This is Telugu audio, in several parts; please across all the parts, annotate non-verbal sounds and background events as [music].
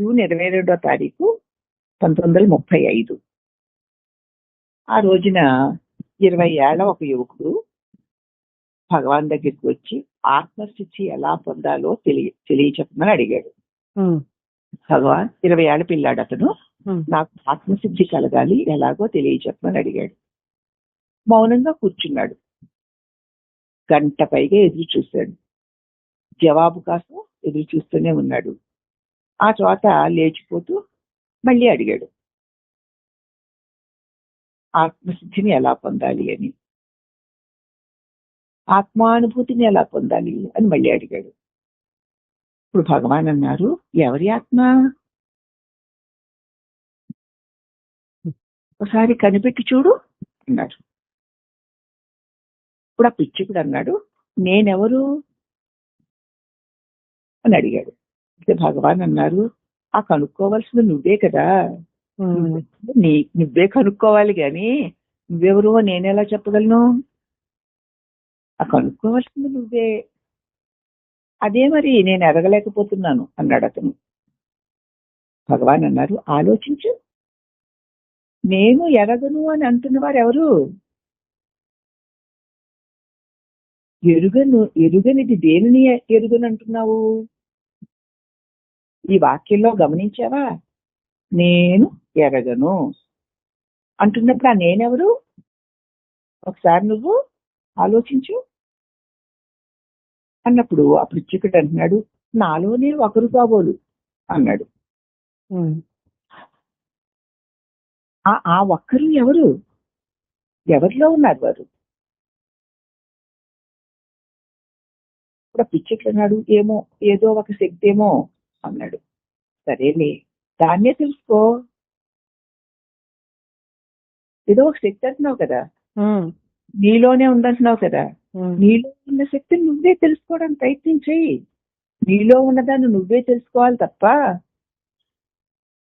జూన్ ఇరవై రెండో తారీఖు పంతొమ్మిది వందల ముప్పై ఐదు. ఆ రోజున ఇరవై ఏళ్ళ ఒక యువకుడు భగవాన్ దగ్గరికి వచ్చి ఆత్మస్థితి ఎలా పొందాలో తెలియ తెలియచెప్పమని అడిగాడు. భగవాన్ ఇరవై ఏళ్ళ పిల్లాడు అతను. నాకు ఆత్మసిద్ధి కలగాలి ఎలాగో తెలియచెప్పమని అడిగాడు. మౌనంగా కూర్చున్నాడు. గంట పైగా ఎదురు చూశాడు. జవాబు కోసం ఎదురు చూస్తూనే ఉన్నాడు. ఆ తర్వాత లేచిపోతూ మళ్ళీ అడిగాడు. ఆత్మసిద్ధిని ఎలా పొందాలి అని? ఆత్మానుభూతిని ఎలా పొందాలి అని మళ్ళీ అడిగాడు. ఇప్పుడు భగవాన్ అన్నారు ఎవరి ఆత్మ? ఒకసారి కనిపెట్టి చూడు అన్నారు. ఇప్పుడు ఆ పిచ్చికుడు అన్నాడు నేనెవరు? అని అడిగాడు. అయితే భగవాన్ అన్నారు ఆ కనుక్కోవాల్సింది నువ్వే కదా. నీ నువ్వే కనుక్కోవాలి గాని నువ్వెవరు నేనెలా చెప్పగలను? ఆ కనుక్కోవాల్సింది నువ్వే. అదే మరి నేను ఎరగలేకపోతున్నాను అన్నాడు అతను. భగవాన్ అన్నారు ఆలోచించు. నేను ఎరగను అని అంటున్న వారు ఎవరు ఎరుగను ఎరుగనిది దేనిని ఎరుగను అంటున్నావు ఈ వాక్యంలో గమనించావా? నేను ఎరగను. అంటున్నప్పుడు ఆ నేనెవరు? ఒకసారి నువ్వు ఆలోచించు. అన్నప్పుడు అప్పుడు చిక్కుడు అంటున్నాడు నాలోనే ఒకరు కాబోలు అన్నాడు. ఆ ఆ ఒక్కరు ఎవరు? ఎవరిలో ఉన్నారు వారు? ఇప్పుడు ఆ పిచ్చిట్లు అన్నాడు ఏమో ఏదో ఒక శక్తి ఏమో అన్నాడు. సరేలే దాన్నే తెలుసుకో. ఏదో ఒక శక్తి అంటున్నావు కదా. నీలోనే ఉందంటున్నావు కదా. నీలో ఉన్న శక్తిని నువ్వే తెలుసుకోవడానికి ప్రయత్నించేయి నీలో ఉన్నదాన్ని నువ్వే తెలుసుకోవాలి తప్ప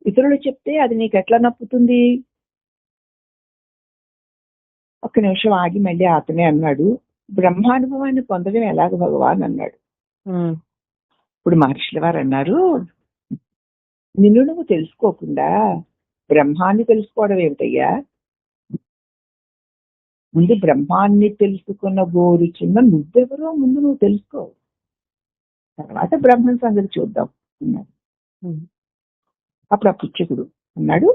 ఇతరులు చెప్తే అది నీకు ఎట్లా నప్పుతుంది? ఒక్క నిమిషం ఆగి మళ్ళీ అతనే అన్నాడు. బ్రహ్మానుభవాన్ని పొందడం ఎలాగ భగవాన్ అన్నాడు. ఇప్పుడు మహర్షుల వారు అన్నారు నిన్ను నువ్వు తెలుసుకోకుండా బ్రహ్మాన్ని తెలుసుకోవడం ఏమిటయ్యా? ముందు బ్రహ్మాన్ని తెలుసుకున్న గోరు చిన్న నువ్వెవరో ముందు నువ్వు తెలుసుకో. తర్వాత బ్రహ్మం సంగతి చూద్దాం అన్నాడు అప్పుడు ఆ పుచ్చకుడు అన్నాడు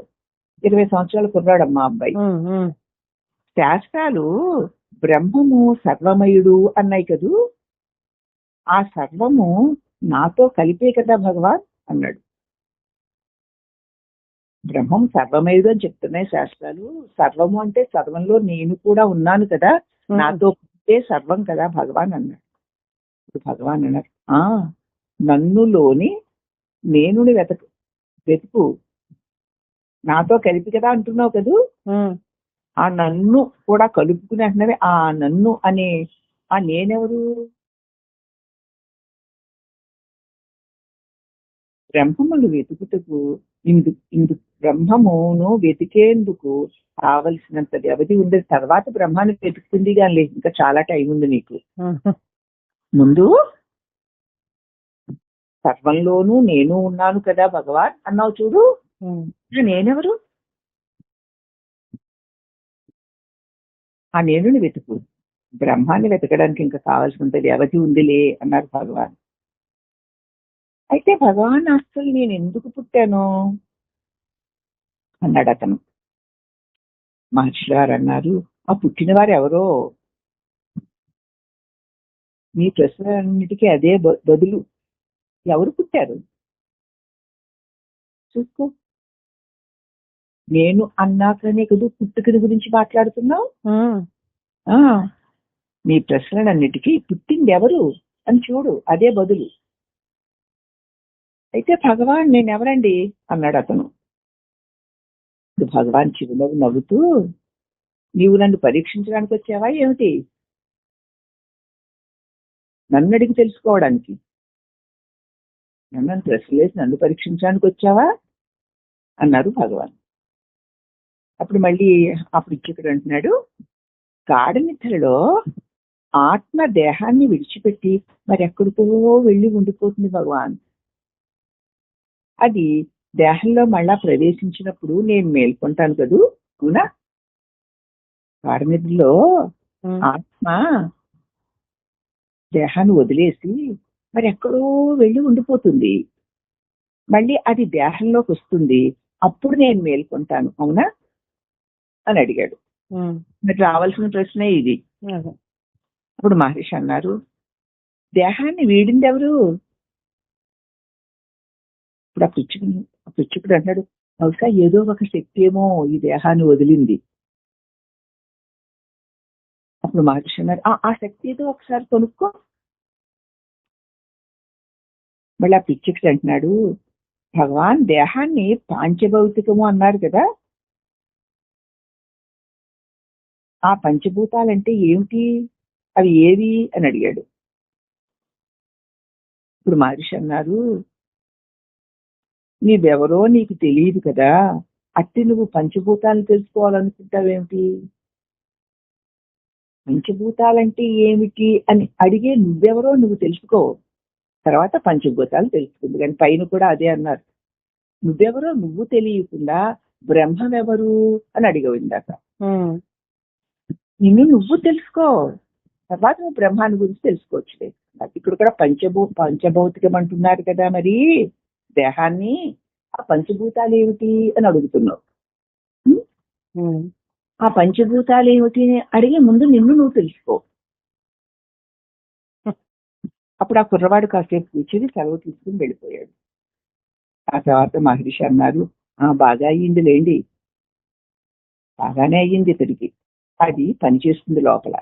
ఇరవై సంవత్సరాలు కుర్రాడమ్మా అబ్బాయి. శాస్త్రాలు బ్రహ్మము సర్వమయుడు అన్నాయి కదూ. ఆ సర్వము నాతో కలిపే కదా భగవాన్ అన్నాడు. బ్రహ్మం సర్వమయుడు అని చెప్తున్నాయి శాస్త్రాలు. సర్వము అంటే సర్వంలో నేను కూడా ఉన్నాను కదా. నాతో కలిపే సర్వం కదా భగవాన్ అన్నాడు. ఇప్పుడు భగవాన్ అన్నారు ఆ నన్నులోని నేనుని వెతకు వెతుకు. నాతో కలిపి కదా అంటున్నావు కదూ? ఆ నన్ను కూడా కలుపుకుని అంటున్నవి ఆ నన్ను అనే ఆ నేనెవరు? బ్రహ్మములు వెతుకుటకు ఇందు ఇందు బ్రహ్మమును వెతికేందుకు కావలసినంత వ్యవధి ఉంది తర్వాత బ్రహ్మాన్ని వెతుకుతుంది కానీ ఇంకా చాలా టైం ఉంది నీకు. ముందు సర్వంలోనూ నేను ఉన్నాను కదా భగవాన్ అన్నావు చూడు. నేనెవరు? ఆ నేనుని వెతుకు. బ్రహ్మాన్ని వెతకడానికి ఇంకా కావాల్సినంత వ్యవధి ఉందిలే అన్నారు భగవాన్. అయితే భగవాన్ అసలు నేను ఎందుకు పుట్టాను? అన్నాడు అతను. మహర్షి గారు అన్నారు ఆ పుట్టిన వారు ఎవరో? మీ ప్రశ్నలన్నిటికీ అదే బదులు ఎవరు పుట్టారు? చూసుకో. నేను అన్నాకనే కదూ పుట్టుకని గురించి మాట్లాడుతున్నావు? నీ ప్రశ్నలన్నిటికీ పుట్టింది ఎవరు అని చూడు అదే బదులు. అయితే భగవాన్ నేను ఎవరండి అన్నాడు అతను భగవాన్ చిరునవ్వు నవ్వుతూ నీవు నన్ను పరీక్షించడానికి వచ్చావా? ఏమిటి? నన్ను అడిగి తెలుసుకోవడానికి. నన్ను ప్రశ్నలేసి నన్ను పరీక్షించడానికి వచ్చావా? అన్నారు భగవాన్. అప్పుడు మళ్ళీ అప్పుడు ఇచ్చుకుడు అంటున్నాడు కాడనిద్రలో ఆత్మ దేహాన్ని విడిచిపెట్టి మరి ఎక్కడికో వెళ్ళి ఉండిపోతుంది భగవాన్. అది దేహంలో మళ్ళా ప్రవేశించినప్పుడు నేను మేల్కొంటాను కదూ? అవునా? గాఢనిద్రలో ఉమ్, ఆత్మ దేహాన్ని వదిలేసి మరి ఎక్కడో వెళ్ళి ఉండిపోతుంది. మళ్ళీ అది దేహంలోకి వస్తుంది. అప్పుడు నేను మేల్కొంటాను. అవునా? అని అడిగాడు. మరి రావాల్సిన ప్రశ్నే ఇది. అప్పుడు మహర్షి అన్నారు దేహాన్ని వీడింది ఎవరు ఇప్పుడు ఆ పిచ్చుకుని ఆ పిచ్చుకుడు అన్నాడు బహుశా ఏదో ఒక శక్తి ఏమో ఈ దేహాన్ని వదిలింది. అప్పుడు మహర్షి అన్నారు "ఆ, ఆ శక్తి ఏదో ఒకసారి కొనుక్కో. మళ్ళీ ఆ పిచ్చుకుడు అంటున్నాడు భగవాన్ దేహాన్ని పాంచభౌతికము అన్నారు కదా. ఆ పంచభూతాలంటే ఏమిటి? అవి ఏవి? అని అడిగాడు. ఇప్పుడు మహర్షి అన్నారు నీవెవరో నీకు తెలియదు కదా. అట్టి నువ్వు పంచభూతాలను తెలుసుకోవాలనుకుంటావేమిటి? పంచభూతాలంటే ఏమిటి అని అడిగే నువ్వెవరో నువ్వు తెలుసుకో. తర్వాత పంచభూతాలు తెలుసుకుంది. కానీ పైన కూడా అదే అన్నారు. నువ్వెవరో నువ్వు తెలియకుండా బ్రహ్మం ఎవరు అని అడిగావు ఇందాక. నిన్ను నువ్వు తెలుసుకో. తర్వాత నువ్వు బ్రహ్మాన్ని గురించి తెలుసుకోవచ్చులే. ఇక్కడ కూడా పంచభూ పంచభౌతికం అంటున్నారు కదా మరి. దేహాన్ని ఆ పంచభూతాలు ఏమిటి అని అడుగుతున్నావు. ఆ పంచభూతాలు ఏమిటి అడిగే ముందు నిన్ను నువ్వు తెలుసుకో. [laughs] అప్పుడు ఆ కుర్రవాడు కాసేపు కూర్చుని సెలవు తీసుకుని వెళ్ళిపోయాడు. ఆ తర్వాత మహర్షి అన్నారు ఆ బాగా అయ్యింది లేండి. బాగానే అయ్యింది ఇతడికి. అది పనిచేస్తుంది లోపల.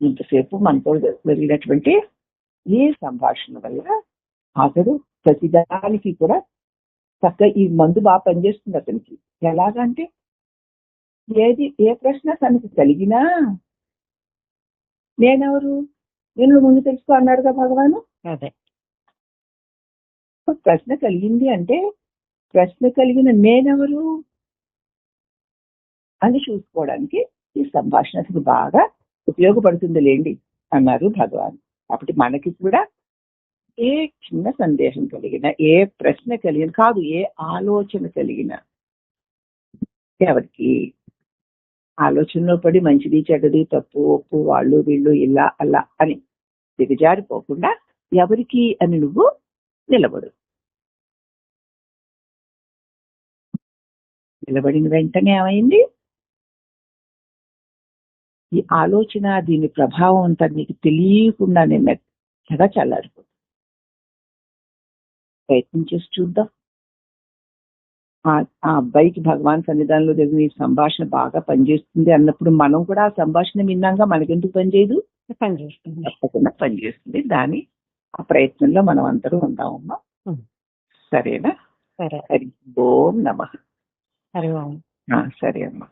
ఇంతసేపు మనతో జరిగినటువంటి ఏ సంభాషణ వల్ల అతడు ప్రతిదానికి కూడా చక్కగా ఈ మందు బాగా పనిచేస్తుంది అతనికి. ఎలాగంటే ఏది ఏ ప్రశ్న తనకు కలిగినా నేనెవరు? నేను ముందు తెలుసుకో అన్నాడుగా భగవాను? అదే. ప్రశ్న కలిగింది అంటే ప్రశ్న కలిగిన నేనెవరు? అని చూసుకోవడానికి ఈ సంభాషణ బాగా ఉపయోగపడుతుంది లేండి అన్నారు భగవాన్. కాబట్టి మనకి కూడా ఏ చిన్న సందేహం కలిగిన ఏ ప్రశ్న కలిగిన కాదు ఏ ఆలోచన కలిగిన ఎవరికి ఆలోచనలో పడి మంచిది చెడ్డది తప్పు ఒప్పు వాళ్ళు వీళ్ళు ఇలా అలా అని దిగజారిపోకుండా ఎవరికి అని నువ్వు నిలబడు. నిలబడిన వెంటనే ఏమైంది? ఈ ఆలోచన దీని ప్రభావం అంతా నీకు తెలియకుండానే మెత్తగా చల్లారిపోతుంది ప్రయత్నం చేసి చూద్దాం. ఆ అబ్బాయికి భగవాన్ సన్నిధానంలో జరిగిన ఈ సంభాషణ బాగా పనిచేస్తుంది అన్నప్పుడు మనం కూడా ఆ సంభాషణ విన్నాక మనకెందుకు పనిచేయదు? పని చేస్తుంది తప్పకుండా పనిచేస్తుంది. దాని ఆ ప్రయత్నంలో మనం అందరూ ఉందామమ్మా. సరేనా? సరే. హరి ఓం నమ. హరి ఓం. సరే అమ్మా.